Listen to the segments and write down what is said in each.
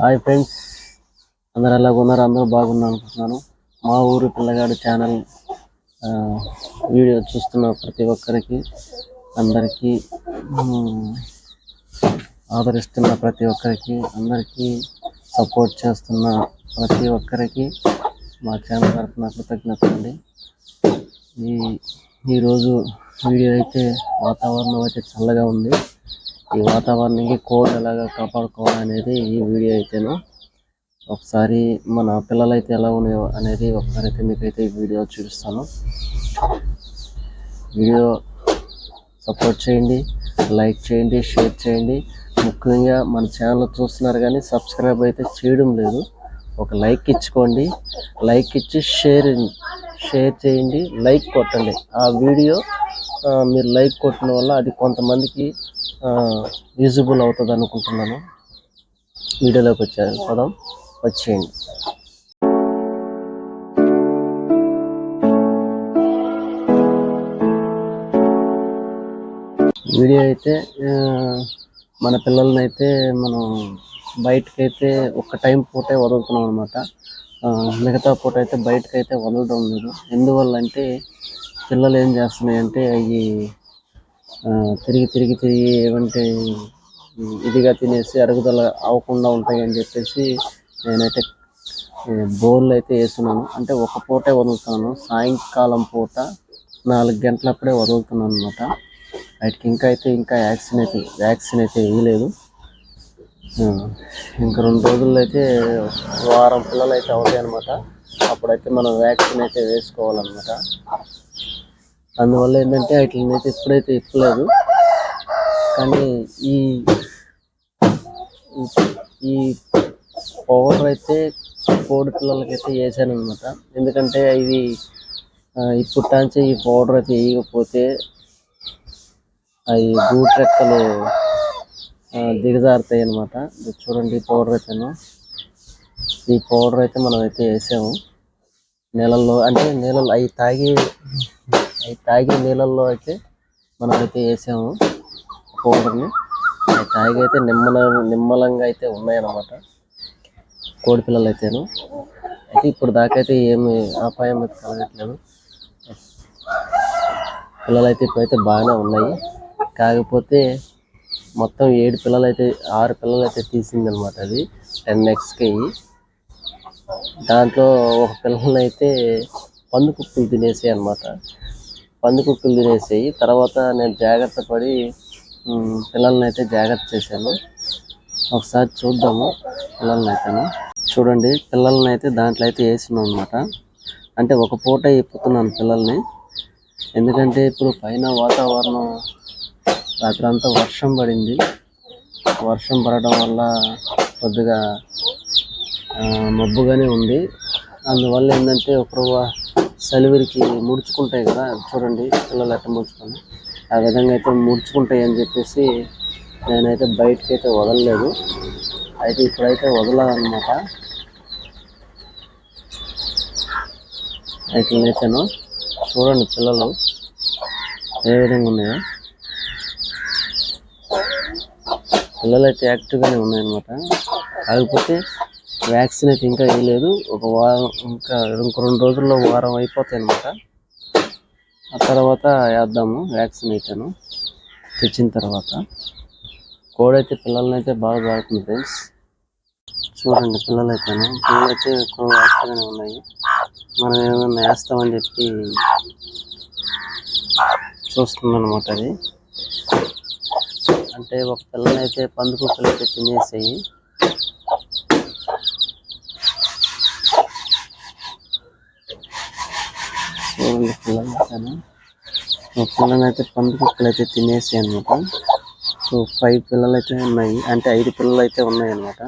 Hi friends. అందరు ఎలాగ ఉన్నారు? అందరూ బాగున్నారు అనుకుంటున్నాను. మా ఊరు పిల్లగాడు ఛానల్ వీడియో చూస్తున్న ప్రతి ఒక్కరికి అందరికీ ఆదరిస్తున్న ప్రతి ఒక్కరికి అందరికీ సపోర్ట్ చేస్తున్న ప్రతి ఒక్కరికి మా ఛానల్ తరఫున కృతజ్ఞతలు అండి ఈ ఈరోజు వీడియో అయితే వాతావరణం అయితే చల్లగా ఉంది. ఈ వాతావరణానికి కోల్డ్ ఎలాగ కాపాడుకోవాలనేది ఈ వీడియో అయితేను. ఒకసారి మన పిల్లలు అయితే ఎలా ఉన్నాయో అనేది ఒకసారి అయితే మీకైతే ఈ వీడియో చూపిస్తాను. వీడియో సపోర్ట్ చేయండి లైక్ చేయండి షేర్ చేయండి. ముఖ్యంగా మన ఛానల్ చూస్తున్నారు కానీ సబ్స్క్రైబ్ అయితే చేయడం లేదు. ఒక లైక్ ఇచ్చుకోండి లైక్ ఇచ్చి షేర్ షేర్ చేయండి లైక్ కొట్టండి. ఆ వీడియో మీరు లైక్ కొట్టడం వల్ల అది కొంతమందికి యూజబుల్ అవుతుంది అనుకుంటున్నాను. వీడియోలోకి వచ్చారు. పదం వచ్చేయండి. వీడియో అయితే మన పిల్లల్ని అయితే మనం బయటకైతే ఒక టైం పూటే వదులుతున్నాం అనమాట మిగతా పూట అయితే బయటకైతే వదలడం లేదు. ఎందువల్ల అంటే పిల్లలు ఏం చేస్తున్నాయి అంటే అవి తిరిగి తిరిగి తిరిగి ఏమంటే ఇదిగా తినేసి అరుగుదల అవ్వకుండా ఉంటాయి అని చెప్పేసి నేనైతే బోర్లు అయితే వేస్తున్నాను. అంటే ఒక పూటే వదులుతున్నాను. సాయంకాలం పూట నాలుగు గంటలప్పుడే వదులుతున్నాను అనమాట వాటికి ఇంకా అయితే ఇంకా వ్యాక్సిన్ అయితే వ్యాక్సిన్ అయితే వేయలేదు. ఇంకా రెండు రోజుల్లో అయితే వారం పిల్లలు అయితే అవుతాయి అనమాట అప్పుడైతే మనం వ్యాక్సిన్ అయితే వేసుకోవాలన్నమాట. అందువల్ల ఏంటంటే వాటిని అయితే ఇప్పుడైతే ఎప్పలేదు కానీ ఈ ఈ పౌడర్ అయితే కోడి పిల్లలకైతే వేసాను అనమాట ఎందుకంటే ఇది ఇప్పుడు ఈ పౌడర్ అయితే వేయకపోతే అవి బూట్ రెక్కలు దిగజారుతాయి అనమాట చూడండి ఈ పౌడర్ అయితేను. ఈ పౌడర్ అయితే మనం అయితే వేసాము. నీళ్ళల్లో అంటే నెలలు అవి తాగి తాగే నీళ్ళల్లో అయితే మనం అయితే వేసాము పౌడర్ని అవి తాగి అయితే నిమ్మల నిమ్మలంగా అయితే ఉన్నాయన్నమాట. కోడి పిల్లలు అయితేను అయితే ఇప్పుడు దాకా అయితే ఏమి అపాయం అయితే కలగట్లేదు. పిల్లలు అయితే ఇప్పుడైతే బాగానే ఉన్నాయి. కాకపోతే మొత్తం ఏడు పిల్లలు అయితే ఆరు పిల్లలు అయితే తీసింది అనమాట అది. టెన్ ఎక్స్కి దాంట్లో ఒక పిల్లల్ని అయితే పంది కుక్కలు తినేసాయి అనమాట పంది కుక్కలు తినేసాయి. తర్వాత నేను జాగ్రత్త పడి పిల్లల్ని అయితే జాగ్రత్త చేశాను. ఒకసారి చూద్దాము పిల్లల్ని అయితేను చూడండి పిల్లల్ని అయితే దాంట్లో అయితే వేసినాం అనమాట అంటే ఒక పూట ఇప్పుతున్నాను పిల్లల్ని. ఎందుకంటే ఇప్పుడు పైన వాతావరణం రాత్రంతా వర్షం పడింది. వర్షం పడడం వల్ల కొద్దిగా మబ్బుగానే ఉంది. అందువల్ల ఏంటంటే ఒక సెలవురికి ముడుచుకుంటాయి కదా చూడండి పిల్లలు అట్ట ముడుచుకొని. ఆ విధంగా అయితే ముడుచుకుంటాయి అని చెప్పేసి నేనైతే బయటకి అయితే వదలలేదు. అయితే ఇప్పుడైతే వదలాలన్నమాట. అయితేనైతేను చూడండి పిల్లలు ఏ విధంగా ఉన్నాయో. పిల్లలు అయితే యాక్టివ్గానే ఉన్నాయన్నమాట. కాకపోతే వ్యాక్సిన్ అయితే ఇంకా వేయలేదు ఒక వారం ఇంకా ఇంకో రెండు రోజుల్లో వారం అయిపోతాయి అనమాట ఆ తర్వాత వేద్దాము వ్యాక్సిన్ అయితేను. తెచ్చిన తర్వాత. కోడైతే పిల్లల్ని అయితే బాగా బాగుతుంది ఫ్రెండ్స్ చూడండి పిల్లలు అయితేను పిల్లలు అయితే ఎక్కువ యాక్టివ్గానే ఉన్నాయి. మనం ఏమన్నా వేస్తామని చెప్పి చూస్తుందన్నమాట అది. అంటే ఒక పిల్లలైతే పందుకు పందుకుక్కలు అయితే తినేసాయి. చూడండి పిల్లలు అయితేను ఒక పిల్లని అయితే పందుకుక్కలు అయితే తినేసాయి అనమాట సో ఫైవ్ పిల్లలు అయితే ఉన్నాయి. అంటే ఐదు పిల్లలు అయితే ఉన్నాయి అనమాట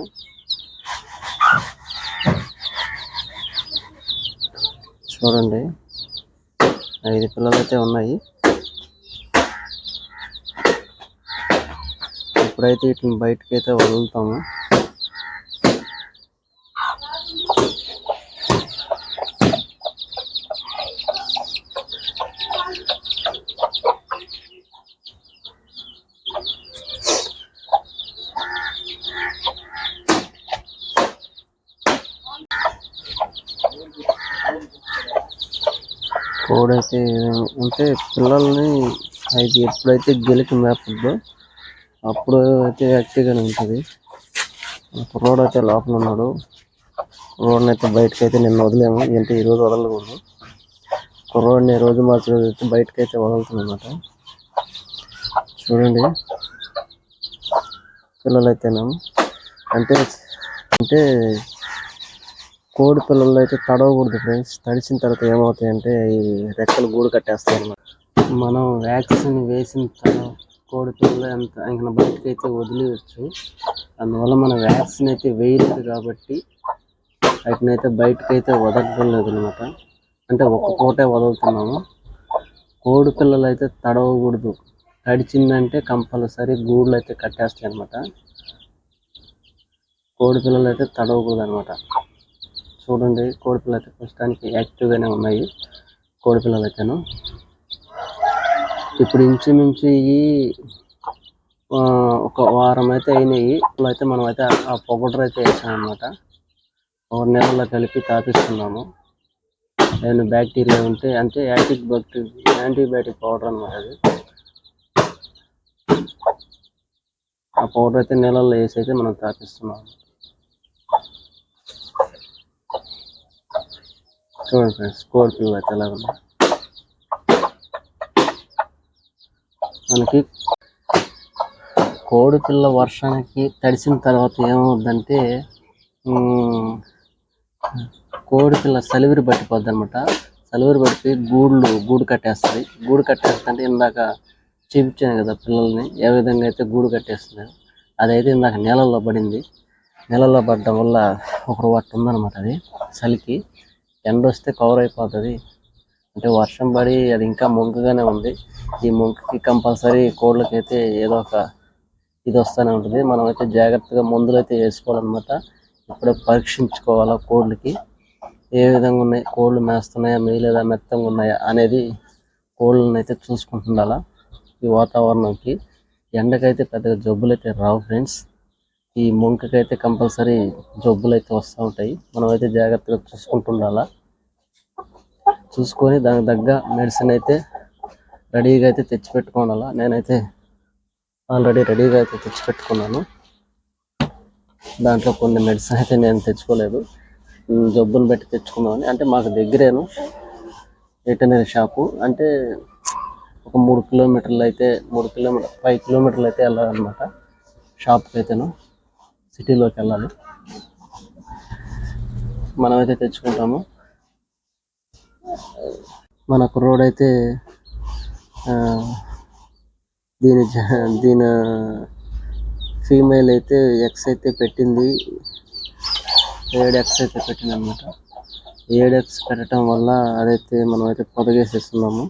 చూడండి. ఐదు పిల్లలు అయితే ఉన్నాయి. ఇప్పుడైతే వీటిని బయటకి అయితే వదులుతాము. కోడైతే అంటే పిల్లల్ని అది ఎప్పుడైతే గెలికి మేపుద్దో అప్పుడు అయితే యాక్టివ్గానే ఉంటుంది. కుర్రోడు అయితే లోపల ఉన్నాడు. కుర్రోడిని అయితే బయటకు అయితే నిన్న వదిలేము. ఏంటి ఈ రోజు వదలకూడదు. కుర్రోడిని రోజు మార్చి రోజు అయితే బయటకు అయితే వదులుతుందన్నమాట చూడండి. పిల్లలైతేనేమో అంటే అంటే కోడి పిల్లలు అయితే తడవకూడదు ఫ్రెండ్స్. తడిచిన తర్వాత ఏమవుతాయంటే ఈ రెక్కలు గూడు కట్టేస్తాయి అన్నమాట మనం వ్యాక్సిన్ వేసిన తర్వాత కోడి పిల్లలు ఎంత ఇంకా బయటకు అయితే వదిలేయచ్చు. అందువల్ల మనం వ్యాక్సిన్ అయితే వేయలేదు కాబట్టి వాటిని అయితే బయటకు అయితే వదలడం లేదు అనమాట అంటే ఒక్క పూటే వదులుతున్నాము. కోడి పిల్లలు అయితే తడవకూడదు. తడిచిందంటే కంపల్సరీ గూడులు అయితే కట్టేస్తాయి అనమాట కోడి పిల్లలు అయితే తడవకూడదు అనమాట చూడండి కోడిపిల్ల అయితే ప్రస్తుతానికి యాక్టివ్గానే ఉన్నాయి. కోడి పిల్లలు అయితేను ఇప్పుడు ఇంచుమించు ఈ ఆ, ఒక వారం అయితే అయినాయి. ఇప్పుడు అయితే మనం అయితే ఆ పౌడర్ అయితే వేసామన్నమాట. ఒక నీళ్ళలో కలిపి తాపిస్తున్నాము. నేను బ్యాక్టీరియా ఉంటే అంటే యాంటిక్ బ్యాక్టీరియా యాంటీబయాటిక్ పౌడర్ అనమాట అది. ఆ పౌడర్ అయితే నీళ్ళల్లో వేసి అయితే మనం తాపిస్తున్నాము. చూడండి ఫ్రెండ్స్ స్కోర్పియో అయితే ఎలా ఉన్నాయి మనకి కోడి పిల్ల వర్షానికి తడిసిన తర్వాత ఏమవుద్దంటే కోడిపిల్ల కోడి పిల్ల సలివిరి పట్టిపోద్ది అనమాట సలివిరి పట్టి గూళ్ళు గూడు కట్టేస్తుంది. గూడు కట్టేస్తుంటే ఇందాక చూపించాను కదా పిల్లల్ని ఏ విధంగా అయితే గూడు కట్టేస్తుంది. అదైతే ఇందాక నీళ్ళల్లో పడింది. నీళ్ళల్లో పడడం వల్ల ఒక వాటి ఉందన్నమాట అది చలికి. ఎండ వస్తే కవర్ అయిపోతుంది. అంటే వర్షం పడి అది ఇంకా మొంకగానే ఉంది. ఈ మొంకకి కంపల్సరీ కోళ్ళకి అయితే ఏదో ఒక ఇది వస్తూనే ఉంటుంది. మనం అయితే జాగ్రత్తగా మందులు అయితే వేసుకోవాలన్నమాట. ఇప్పుడే పరీక్షించుకోవాలా కోళ్ళకి. ఏ విధంగా ఉన్నాయి కోళ్ళు మేస్తున్నాయా మేయలేదా మెత్తంగా ఉన్నాయా అనేది కోళ్ళని అయితే చూసుకుంటుండాలా ఈ వాతావరణంకి. ఎండకైతే పెద్దగా జబ్బులు అయితే రావు ఫ్రెండ్స్. ఈ అయితే కంపల్సరీ జబ్బులు అయితే వస్తూ ఉంటాయి. మనం అయితే జాగ్రత్తగా చూసుకుంటుండాలా? చూసుకొని దానికి తగ్గ మెడిసిన్ అయితే రెడీగా అయితే తెచ్చిపెట్టుకోవాలా? నేనైతే ఆల్రెడీ రెడీగా అయితే తెచ్చి పెట్టుకున్నాను దాంట్లో కొన్ని మెడిసిన్ అయితే నేను తెచ్చుకోలేదు. జబ్బును జబ్బుని బట్టి తెచ్చుకుందామని. అంటే మాకు దగ్గరేను. Veterinary shop. అంటే ఒక మూడు కిలోమీటర్లు అయితే మూడు కిలోమీటర్ ఫైవ్ కిలోమీటర్లు అయితే వెళ్ళాలన్నమాట. షాప్కి అయితేను సిటీలోకి వెళ్ళాలి. మనమైతే తెచ్చుకుంటాము. మన కుర్రోడ్ అయితే దీని దీని ఫీమేల్ అయితే ఎక్స్ అయితే పెట్టింది. ఏడు ఎక్స్ అయితే పెట్టింది అనమాట ఏడు ఎక్స్ పెట్టడం వల్ల అదైతే మనం అయితే పొదగేసేస్తున్నాము.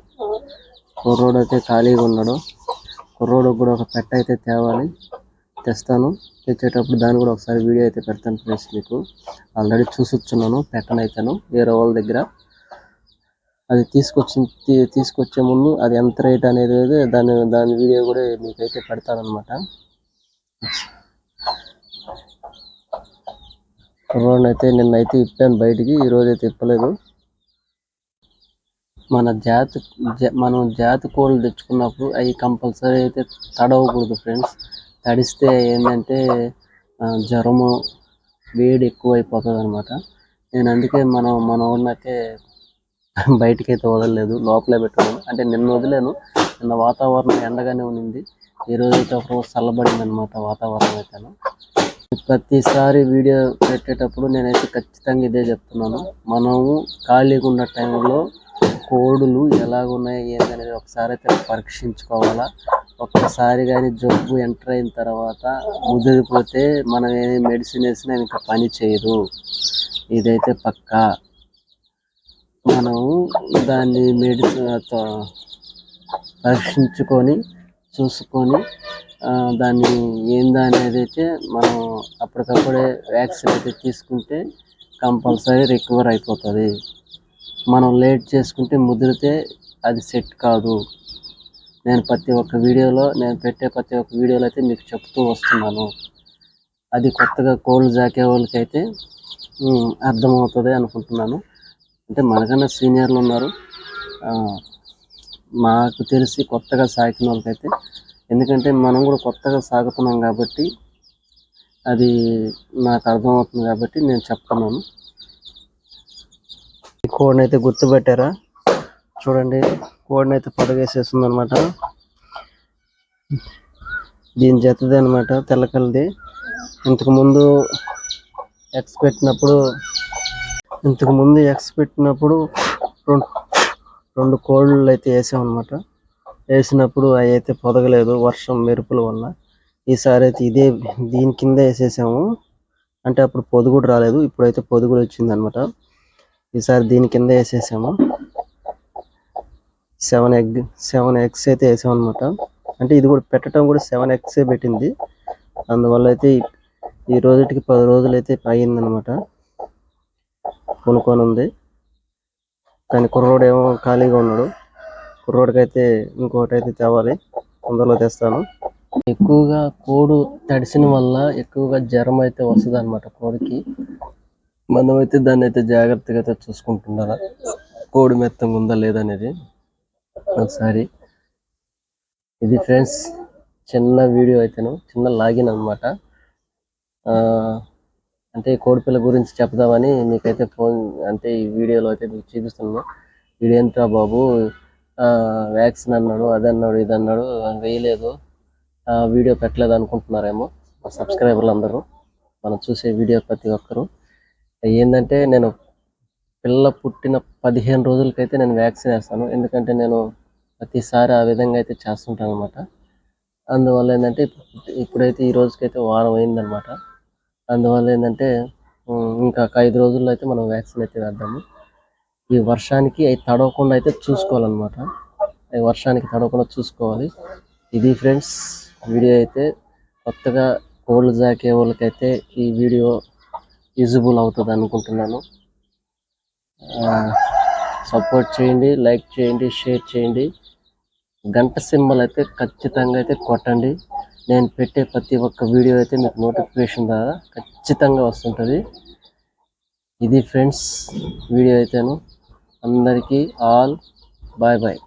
కుర్రోడు అయితే ఖాళీగా ఉన్నాడు. కుర్రోడు కూడా ఒక పెట్ట అయితే తేవాలి. తెస్తాను. తెచ్చేటప్పుడు దాన్ని కూడా ఒకసారి వీడియో అయితే పెడతాను ఫ్రెండ్స్ మీకు. ఆల్రెడీ చూసొచ్చున్నాను పెట్టనైతేను వేరే వాళ్ళ దగ్గర. అది తీసుకొచ్చి తీసుకొచ్చే ముందు అది ఎంత రేట్ అనేది దాని దాని వీడియో కూడా మీకైతే పెడతానమాట నిన్న అయితే నిన్నైతే ఇప్పాను బయటికి ఈ రోజు అయితే ఇప్పలేదు. మన జాతి మనం జాతి కోళ్ళు తెచ్చుకున్నప్పుడు అవి కంపల్సరీ అయితే తడవకూడదు ఫ్రెండ్స్. తడిస్తే ఏంటంటే జ్వరము వేడి ఎక్కువ అయిపోతుంది అనమాట నేను అందుకే మనం మన ఊరినైతే బయటికి అయితే వదలలేదు లోపలే పెట్టుకున్నాను అంటే నిన్న వదిలేను నిన్న వాతావరణం ఎండగానే ఉన్నింది. ఈ అయితే ఒక రోజు చల్లబడింది అనమాట వాతావరణం అయితేను. ప్రతిసారి వీడియో పెట్టేటప్పుడు నేనైతే ఖచ్చితంగా ఇదే చెప్తున్నాను. మనము ఖాళీగా ఉన్న టైంలో కోడులు ఎలాగున్నాయి ఏందనేది ఒకసారి అయితే పరీక్షించుకోవాలా. ఒక్కసారి కానీ జబ్బు ఎంటర్ అయిన తర్వాత ముదిరిపోతే మనం ఏ మెడిసిన్ వేసినా ఇంకా పని చేయదు. ఇదైతే పక్కా. మనం దాన్ని మెడిసిన్ పరీక్షించుకొని చూసుకొని దాన్ని ఏందా అనేది అయితే మనం అప్పటికప్పుడే వ్యాక్సిన్ అయితే తీసుకుంటే కంపల్సరీ రికవర్ అయిపోతుంది. మనం లేట్ చేసుకుంటే ముదిరితే అది సెట్ కాదు. నేను ప్రతి ఒక్క వీడియోలో నేను పెట్టే ప్రతి ఒక్క వీడియోలో అయితే మీకు చెప్తూ వస్తున్నాను. అది కొత్తగా కోళ్ళు జాకే వాళ్ళకైతే అర్థమవుతుంది అనుకుంటున్నాను. అంటే మనకన్నా సీనియర్లు ఉన్నారు. మాకు తెలిసి కొత్తగా సాకిన వాళ్ళకైతే ఎందుకంటే మనం కూడా కొత్తగా సాగుతున్నాం కాబట్టి అది నాకు అర్థమవుతుంది కాబట్టి నేను చెప్తున్నాను. ఈ కోడిని అయితే గుర్తుపెట్టారా? చూడండి కోడిని అయితే పొదగేసేస్తుంది అనమాట దీని జతది అనమాట తెల్లకల్ది ఇంతకు ముందు ఎక్స్ పెట్టినప్పుడు ఇంతకు ముందు ఎక్స్ పెట్టినప్పుడు రెండు రెండు కోళ్ళు అయితే వేసామన్నమాట. వేసినప్పుడు అవి అయితే పొదగలేదు వర్షం మెరుపుల వల్ల. ఈసారి అయితే ఇదే దీని కింద వేసేసాము. అంటే అప్పుడు పొదుగుడు రాలేదు ఇప్పుడైతే పొదుగుడు వచ్చింది అనమాట ఈసారి దీని కింద వేసేసాము. సెవెన్ ఎగ్ సెవెన్ ఎగ్స్ అయితే వేసాం అనమాట అంటే ఇది కూడా పెట్టడం కూడా సెవెన్ ఎగ్సే పెట్టింది. అందువల్ల అయితే ఈ- రోజుటికి పది రోజులు అయితే అయ్యిందనమాట కొనుక్కొని ఉంది. కానీ కుర్రోడు ఏమో ఖాళీగా ఉన్నాడు. కుర్రోడికి అయితే ఇంకోటి అయితే తేవాలి. తొందరలో తెస్తాను. ఎక్కువగా కోడు తడిసిన వల్ల ఎక్కువగా జ్వరం అయితే వస్తుంది అనమాట కోడికి. మనం అయితే దాన్ని అయితే జాగ్రత్తగా అయితే చూసుకుంటున్నారా? కోడి మెత్తంగా ఉందా లేదనేది ఒకసారి ఇది ఫ్రెండ్స్ చిన్న వీడియో అయితేను చిన్న లాగిన్ అనమాట అంటే కోడిపిల్ల గురించి చెప్దామని మీకైతే ఫోన్ అంటే ఈ వీడియోలో అయితే మీకు చూపిస్తున్నాను వీడేంట్రా బాబు? వ్యాక్సిన్ అన్నాడు అది అన్నాడు ఇది అన్నాడు వేయలేదు. ఆ, వీడియో పెట్టలేదు అనుకుంటున్నారేమో మా సబ్స్క్రైబర్లు అందరూ. మనం చూసే వీడియో ప్రతి ఒక్కరు. ఏంటంటే నేను పిల్ల పుట్టిన పదిహేను రోజులకైతే నేను వ్యాక్సిన్ వేస్తాను. ఎందుకంటే నేను ప్రతిసారి ఆ విధంగా అయితే చేస్తుంటాను అనమాట అందువల్ల ఏంటంటే ఇప్పుడైతే ఈ రోజుకైతే వారం అయిందనమాట అందువల్ల ఏంటంటే ఇంకా ఒక ఐదు రోజుల్లో అయితే మనం వ్యాక్సిన్ అయితే వేద్దాము. ఈ వర్షానికి అవి తడవకుండా అయితే చూసుకోవాలన్నమాట. అవి వర్షానికి తడవకుండా చూసుకోవాలి. ఇది ఫ్రెండ్స్ వీడియో అయితే కొత్తగా కోల్డ్ జాకే వాళ్ళకైతే ఈ వీడియో యూజబుల్ అవుతుంది అనుకుంటున్నాను. సపోర్ట్ చేయండి లైక్ చేయండి షేర్ చేయండి. గంట సింబల్ అయితే ఖచ్చితంగా అయితే కొట్టండి. నేను పెట్టే ప్రతి ఒక్క వీడియో అయితే మీకు నోటిఫికేషన్ ద్వారా ఖచ్చితంగా వస్తుంటుంది. ఇది ఫ్రెండ్స్ వీడియో అయితేను. అందరికీ ఆల్ బాయ్ బాయ్